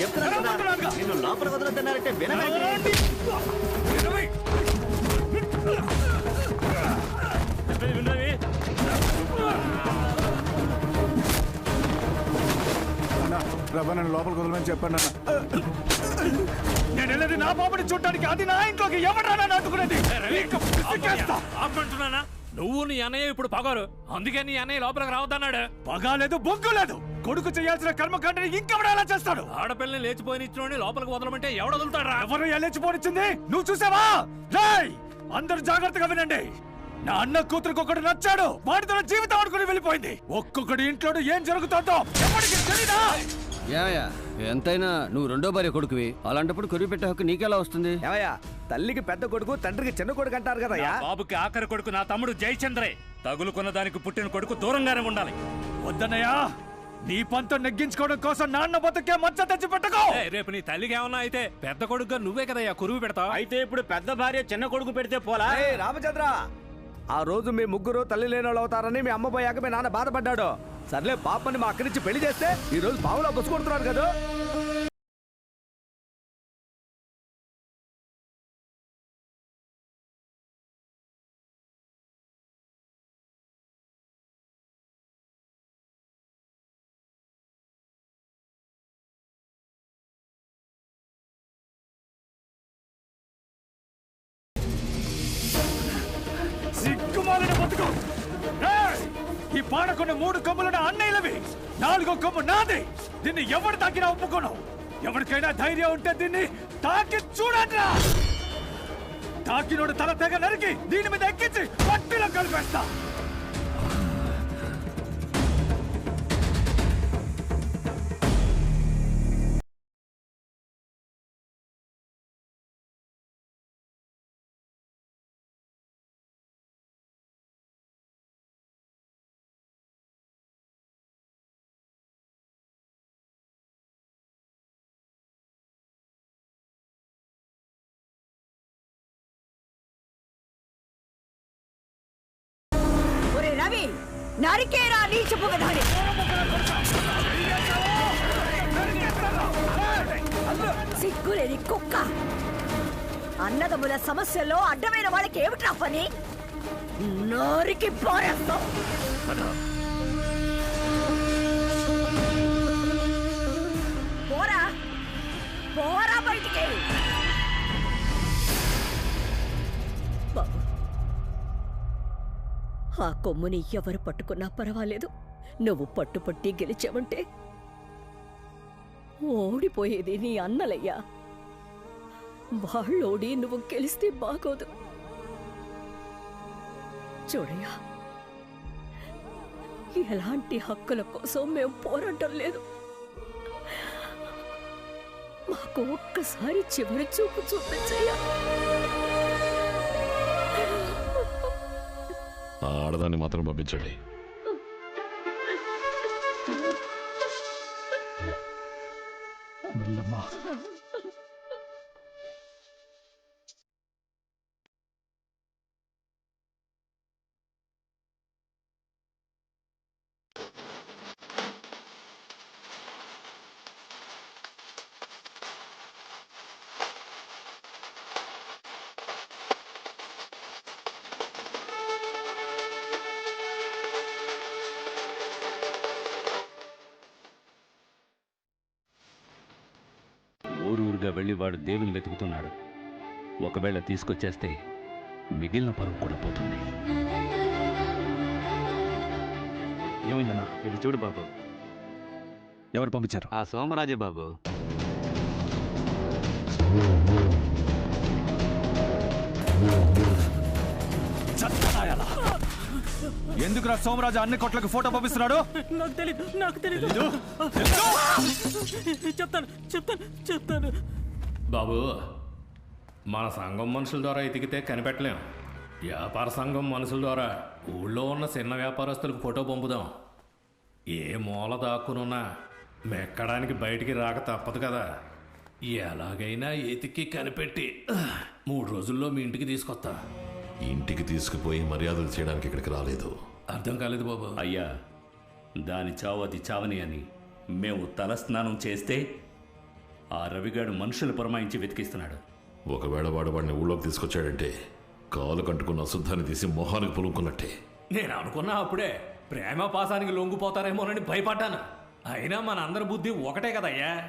చెప్తున్నాను. నిన్ను లోపల వదలొద్దన్నారంటే వినవేంటి? అన్న ప్రభా నన్ను లోపలికి వదలమని చెప్పండి అన్న. నేను వెళ్ళేది నా బాబుని చూడటానికి అది నా ఇంట్లోకి ఎవడరా నాటుకునేది నువ్వు నీ అన్నయ్య ఇప్పుడు పగారు. అందుకే నీ అన్నయ్య లోపలికి రావద్దన్నాడు. పగా లేదు బొగ్గు లేదు. కొడుకు చేయాల్సిన కర్మకాండని ఇంకెవడ ఎలా చేస్తాడు? ఆడపిల్లని లేచిపోయిన ఇచ్చిన లోపలికి వదలమంటే ఎవడ వదులుతాడు ఎవరు ఎల్లెచ్చిపోనిచ్చింది నువ్వు చూసావా? రేయ్! అందరూ జాగ్రత్తగా వినండి. నా అన్న కూతురికి ఒకడు నచ్చాడు. వాడితో జీవితం ఆడుకుని వెళ్ళిపోయింది. ఒక్కొక్కడి ఇంట్లో ఏం జరుగుతుందో ఎవరికి తెలీదా? ఏమయ్యా ఎంతైనా నువ్వు రెండో భార్య కొడుకువి. అలాంటప్పుడు కొరివి పెట్టే హక్కు నీకెలా వస్తుంది? ఏమయ్యా తల్లికి పెద్ద కొడుకు తండ్రికి చిన్న కొడుకు అంటారు కదయ్యా బాబుకి ఆఖరి కొడుకు నా తమ్ముడు జయచంద్రే. తగులుకున్న దానికి పుట్టిన కొడుకు దూరంగానే ఉండాలి. వద్దన్నయ్యా నీ పంతం నెగ్గించుకోవడం కోసం నాన్న బతుకే మచ్చ తెచ్చి పెట్టుకో ఏయ్, రేపు నీ తల్లికి ఏమన్నా అయితే పెద్ద కొడుకుగా నువ్వే కదయ్యా కురువు పెడతావు? అయితే ఇప్పుడు పెద్ద భార్య చిన్న కొడుకు పెడితే పోలా? ఏయ్, రామచంద్ర! ఆ రోజు మీ ముగ్గురు తల్లి లేని వాళ్ళు అవుతారని మీ అమ్మ పోయాక మీ నాన్న బాధపడ్డాడు. సర్లే పాపని మా అక్కడి నుంచి పెళ్ళి చేస్తే ఈ రోజు పావులో బస్సు కొడుతున్నారు కదా. కావాలని బతుకు ఈ పాడకున్న మూడు కొమ్ములున్న అన్నయ్యలవి. నాలుగో కొమ్ము నాది. దీన్ని ఎవరు తాకినా ఒప్పుకోను. ఎవరికైనా ధైర్యం ఉంటే దీన్ని తాకి చూడండి తాకినోడు తల తెగ నరికి దీని మీద ఎక్కించి పట్టిలో కలిపేస్తా. నరికేరా నీచపు విధాని. సిగ్గులేని కుక్క. అన్నదమ్ముల సమస్యల్లో అడ్డమైన వాళ్ళకి ఏమిట్రా పని నరికి పోరేస్తాం పోరా. పోరా. ఆ కొమ్ముని ఎవరు పట్టుకున్నా పర్వాలేదు. నువ్వు పట్టుపట్టి గెలిచావంటే. ఓడిపోయేది నీ అన్నలయ్యా. వాళ్ళోడి నువ్వు గెలిస్తే బాగోదు. చూడయ్యా ఎలాంటి హక్కుల కోసం మేము పోరాటం లేదు. మాకు ఒక్కసారి చివరి చూపు చూపించయ్యా. ఆ ఆడదాన్ని మాత్రం పంపించండి. ఊరూరుగా వెళ్ళి వాడు దేవుని వెతుకుతున్నాడు. ఒకవేళ తీసుకొచ్చేస్తే మిగిలిన పరువు కూడా పోతుంది. ఏమైందన్నా? చూడు బాబు. ఎవరు పంపించారు? ఆ సోమరాజే బాబు. ఎందుకురా సోమరాజు అన్ని కొట్లకు ఫోటో పంపిస్తున్నాడు? నాకు తెలీదు నాకు తెలీదు. చెప్తాను చెప్తాను చెప్తాను. బాబు మన సంఘం మనుషుల ద్వారా ఎతికితే కనిపెట్టలేం. వ్యాపార సంఘం మనుషుల ద్వారా ఊళ్ళో ఉన్న చిన్న వ్యాపారస్తులకు ఫోటో పంపుదాం. ఏ మూల దాక్కునున్నా మెక్కడానికి బయటికి రాక తప్పదు కదా. ఎలాగైనా ఎతికి కనిపెట్టి మూడు రోజుల్లో మీ ఇంటికి తీసుకొస్తా. ఇంటికి తీసుకుపోయి మర్యాదలు చేయడానికి ఇక్కడికి రాలేదు. అర్థం కాలేదు బాబు. అయ్యా దాని చావు అది చావని అని మేము తలస్నానం చేస్తే ఆ రవిగాడు మనుషులు పురమాయించి వెతికిస్తున్నాడు. ఒకవేళ వాడు వాడిని ఊళ్ళోకి తీసుకొచ్చాడంటే కాలు కంటుకున్న అశుద్ధాన్ని తీసి మొహానికి పులుముకున్నట్టే. నేను అనుకున్నా అప్పుడే ప్రేమ పాసానికి లొంగిపోతారేమోనని భయపడ్డాను. అయినా మన అందరి బుద్ధి ఒకటే కదయ్యా.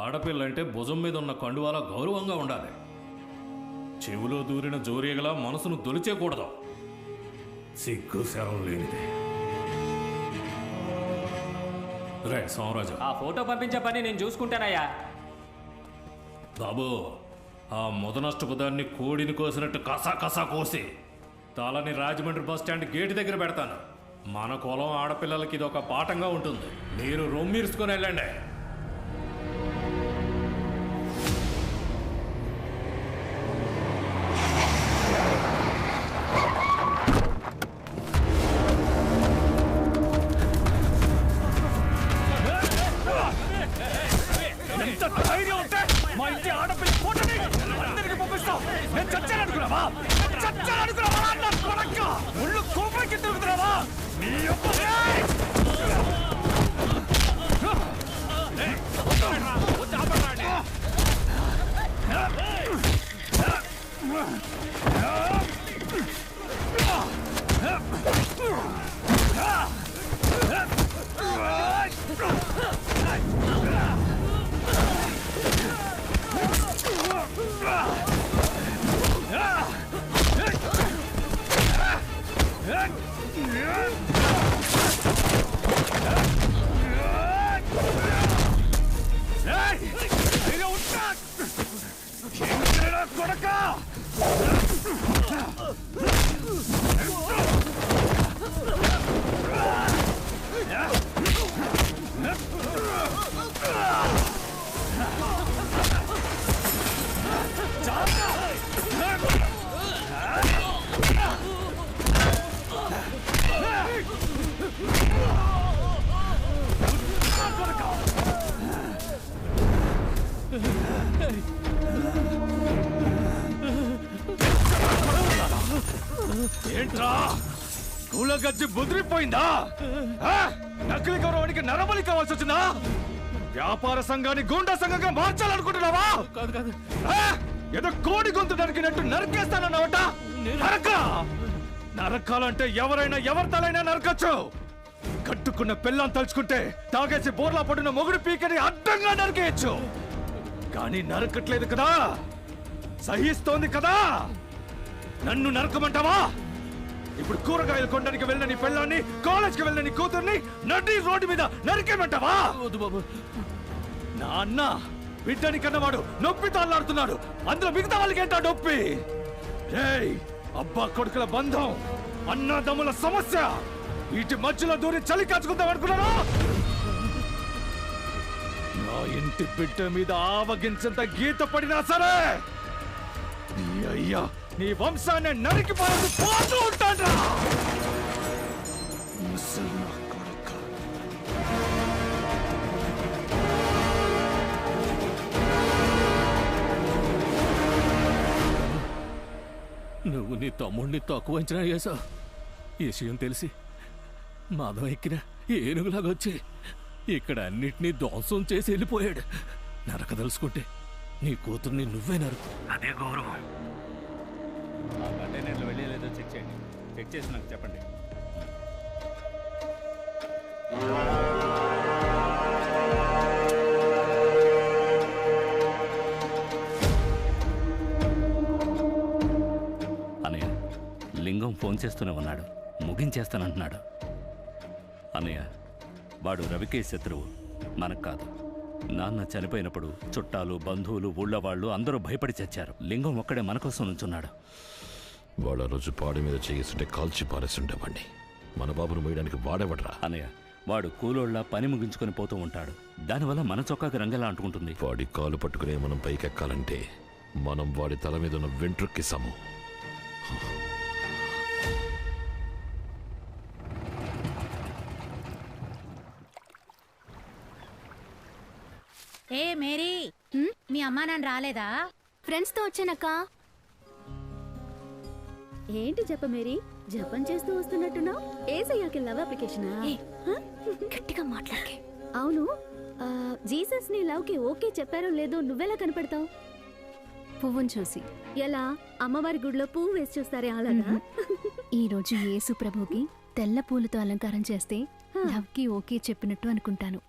ఆడపిల్లంటే భుజం మీద ఉన్న కండువాల గౌరవంగా ఉండాలి. చెవిలో దూరిన జోరీగలా మనసును దొలిచేయకూడదు సిగ్గు శరం లేనిది. రే సోమరాజు. ఆ ఫోటో పంపించే పని నేను చూసుకుంటానయ్యా. బాబు ఆ ముదనష్టపు దాన్ని కోడిని కోసినట్టు కసా కసా కోసి తలని రాజమండ్రి బస్ స్టాండ్ గేటు దగ్గర పెడతాను. మన కులం ఆడపిల్లలకి ఇది ఒక పాఠంగా ఉంటుంది. మీరు రొమ్మిర్చుకొని వెళ్ళండి. నేను చచ్చాను అనుకున్నావా చచ్చాను అనుకున్నావా నా కొడక్క ఒళ్ళు కోపానికి తిరుగుతున్నావా? నీ యొక్క ఏయ్! ఏంట్రా? కూల గజ్జి బుదిరిపోయిందా? నకిలీ గౌరవానికి నరబలి కావాల్సి వచ్చిందా? వ్యాపార సంఘాన్ని గూండా సంఘంగా మార్చాలనుకుంటున్నావా? కాదు కాదు? ఏదో కోడి గొంతు నరికినట్టు నరికేస్తానన్నావట? నరక? నరకాలంటే ఎవరైనా ఎవరి తలైనా నరకచ్చు. కట్టుకున్న పిల్లని తలుచుకుంటే తాగేసి బోర్లా పడిన మొగుడు పీకని అడ్డంగా నరికేయచ్చు. కానీ నరకట్లేదు కదా? సహిస్తోంది కదా? నన్ను నరకమంటావా? ఇప్పుడు కూరగాయలు కొనడానికి వెళ్ళిన నీ పెళ్ళాన్ని కాలేజ్కి వెళ్ళిన నీ కూతుర్ని నడి రోడ్డు మీద నరికేమంటావా? నా అన్న బిడ్డని కన్నవాడు నొప్పితో అల్లాడుతున్నాడు అందులో మిగతా వాళ్ళకి ఏంటా నొప్పి? రేయ్ అబ్బా కొడుకుల బంధం అన్నదమ్ముల సమస్య. వీటి మధ్యలో దూరి చలి కాచుకుందాం అనుకున్నారా నా ఇంటి బిడ్డ మీద ఆవగించంత గీత పడినా సరే అయ్యా నీ వంశాన్ని నరికి పారేసి పోతూ ఉంటాడ్రా. నువ్వు నీ తమ్ముడిని తక్కువ అంచనా చేసావు ఈ విషయం తెలిసి మదం ఎక్కిన ఏనుగులాగా వచ్చి ఇక్కడ అన్నిటినీ ధ్వంసం చేసి వెళ్ళిపోయాడు. నరక తలుసుకుంటే నీ కూతుర్ని నువ్వే నరకు. అదే గౌరవం. ఆ కంటైనర్లు వెళ్ళలేదో చెక్ చేయండి. చెక్ చేసి నాకు చెప్పండి. అనయ్య లింగం ఫోన్ చేస్తూనే ఉన్నాడు. ముగించేస్తానంటున్నాడు. అనయ్య వాడు రవికే శత్రువు. మనకు కాదు. నాన్న చనిపోయినప్పుడు చుట్టాలు బంధువులు ఊళ్ళో వాళ్ళు అందరూ భయపడి చచ్చారు. లింగం ఒక్కడే మన కోసం నుంచున్నాడు. వాడు ఆ రోజు పాడి మీద చేస్తుంటే కాల్చి పారేస్తుండేవాడిని. మన బాబును మోయడానికి వాడేవడరా? అనయ్య వాడు కూలోళ్ళ పని ముగించుకొని పోతూ ఉంటాడు. దానివల్ల మన చొక్కాకి రంగలా అంటుకుంటుంది. వాడి కాలు పట్టుకునే మనం పైకెక్కాలంటే మనం వాడి తల మీద ఉన్న వెంట్రుక్కి సమం. ఏ మేరీ. మీ అమ్మా నాన్న రాలేదా? ఫ్రెండ్స్తో వచ్చానక్క. ఏంటి జప మేరీ? జపం చేస్తూ వస్తున్నట్టున్నావు? ఏసయ్యాకి లవ్ అప్లికేషనా? గట్టిగా మాట్లాడే అవును. జీసస్ నీ లవ్కి ఓకే చెప్పారో లేదో నువ్వెలా కనపడతావు? పువ్వును చూసి. ఎలా? అమ్మవారి గుడిలో పువ్వు వేసి చూస్తారే అలాగా ఈ రోజు యేసు ప్రభుకి తెల్ల పూలతో అలంకారం చేస్తే లవ్కి ఓకే చెప్పినట్టు అనుకుంటాను.